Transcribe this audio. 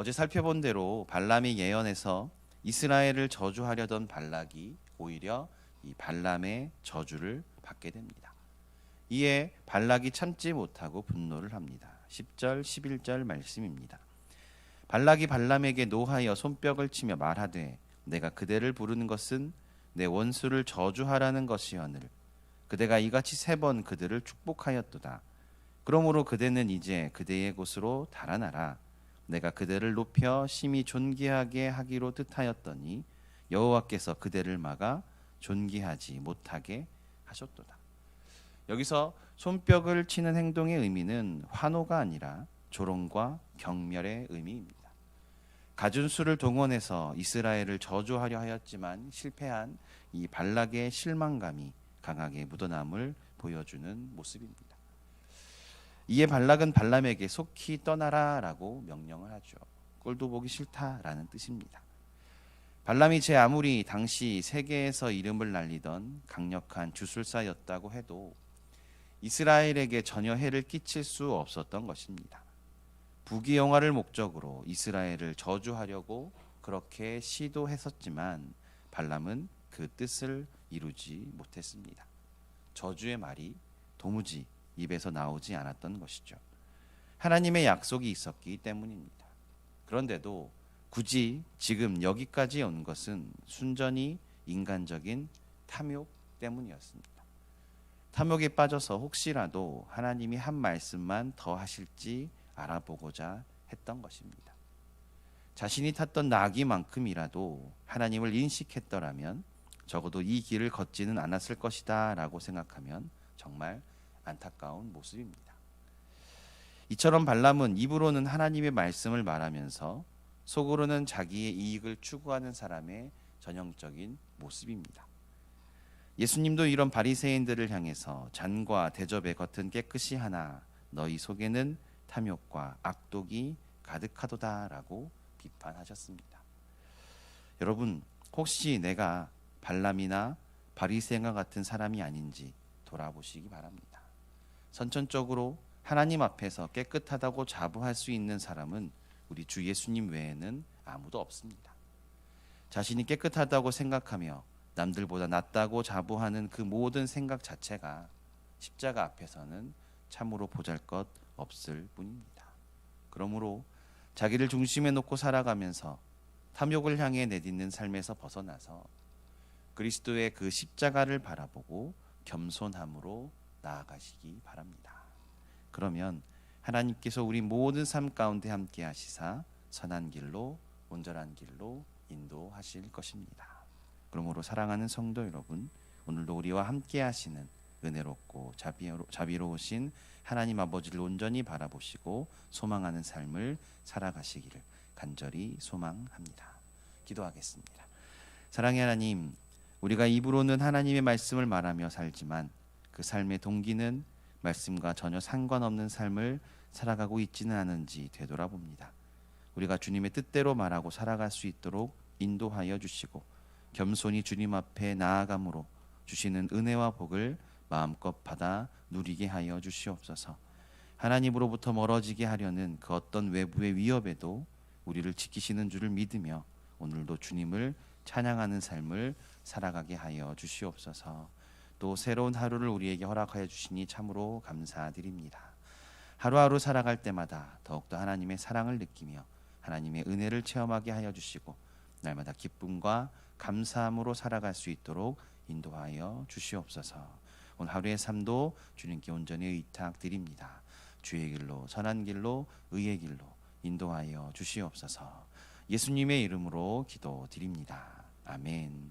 어제 살펴본 대로 발람이 예언에서 이스라엘을 저주하려던 발락이 오히려 이 발람의 저주를 받게 됩니다. 이에 발락이 참지 못하고 분노를 합니다. 10절 11절 말씀입니다. 발락이 발람에게 노하여 손뼉을 치며 말하되 내가 그대를 부르는 것은 내 원수를 저주하라는 것이오늘 그대가 이같이 세 번 그들을 축복하였도다. 그러므로 그대는 이제 그대의 곳으로 달아나라. 내가 그대를 높여 심히 존귀하게 하기로 뜻하였더니 여호와께서 그대를 막아 존귀하지 못하게 하셨도다. 여기서 손뼉을 치는 행동의 의미는 환호가 아니라 조롱과 경멸의 의미입니다. 가준 수를 동원해서 이스라엘을 저주하려 하였지만 실패한 이 발락의 실망감이 강하게 묻어남을 보여주는 모습입니다. 이에 발락은 발람에게 속히 떠나라라고 명령을 하죠. 꼴도 보기 싫다라는 뜻입니다. 발람이 제 아무리 당시 세계에서 이름을 날리던 강력한 주술사였다고 해도 이스라엘에게 전혀 해를 끼칠 수 없었던 것입니다. 부귀영화를 목적으로 이스라엘을 저주하려고 그렇게 시도했었지만 발람은 그 뜻을 이루지 못했습니다. 저주의 말이 도무지 입에서 나오지 않았던 것이죠. 하나님의 약속이 있었기 때문입니다. 그런데도 굳이 지금 여기까지 온 것은 순전히 인간적인 탐욕 때문이었습니다. 탐욕에 빠져서 혹시라도 하나님이 한 말씀만 더 하실지 알아보고자 했던 것입니다. 자신이 탔던 나귀만큼이라도 하나님을 인식했더라면 적어도 이 길을 걷지는 않았을 것이다 라고 생각하면 정말 안타까운 모습입니다. 이처럼 발람은 입으로는 하나님의 말씀을 말하면서 속으로는 자기의 이익을 추구하는 사람의 전형적인 모습입니다. 예수님도 이런 바리새인들을 향해서 잔과 대접의 겉은 깨끗이 하나 너희 속에는 탐욕과 악독이 가득하도다라고 비판하셨습니다. 여러분 혹시 내가 발람이나 바리새인과 같은 사람이 아닌지 돌아보시기 바랍니다. 선천적으로 하나님 앞에서 깨끗하다고 자부할 수 있는 사람은 우리 주 예수님 외에는 아무도 없습니다. 자신이 깨끗하다고 생각하며 남들보다 낫다고 자부하는 그 모든 생각 자체가 십자가 앞에서는 참으로 보잘것 없을 뿐입니다. 그러므로 자기를 중심에 놓고 살아가면서 탐욕을 향해 내딛는 삶에서 벗어나서 그리스도의 그 십자가를 바라보고 겸손함으로 나아가시기 바랍니다. 그러면 하나님께서 우리 모든 삶 가운데 함께 하시사 선한 길로 온전한 길로 인도하실 것입니다. 그러므로 사랑하는 성도 여러분, 오늘도 우리와 함께 하시는 은혜롭고 자비로, 자비로우신 하나님 아버지를 온전히 바라보시고 소망하는 삶을 살아가시기를 간절히 소망합니다. 기도하겠습니다. 사랑의 하나님, 우리가 입으로는 하나님의 말씀을 말하며 살지만 그 삶의 동기는 말씀과 전혀 상관없는 삶을 살아가고 있지는 않은지 되돌아봅니다. 우리가 주님의 뜻대로 말하고 살아갈 수 있도록 인도하여 주시고 겸손히 주님 앞에 나아감으로 주시는 은혜와 복을 마음껏 받아 누리게 하여 주시옵소서. 하나님으로부터 멀어지게 하려는 그 어떤 외부의 위협에도 우리를 지키시는 줄을 믿으며 오늘도 주님을 찬양하는 삶을 살아가게 하여 주시옵소서. 또 새로운 하루를 우리에게 허락하여 주시니 참으로 감사드립니다. 하루하루 살아갈 때마다 더욱더 하나님의 사랑을 느끼며 하나님의 은혜를 체험하게 하여 주시고 날마다 기쁨과 감사함으로 살아갈 수 있도록 인도하여 주시옵소서. 오늘 하루의 삶도 주님께 온전히 의탁드립니다. 주의 길로 선한 길로 의의 길로 인도하여 주시옵소서. 예수님의 이름으로 기도드립니다. 아멘.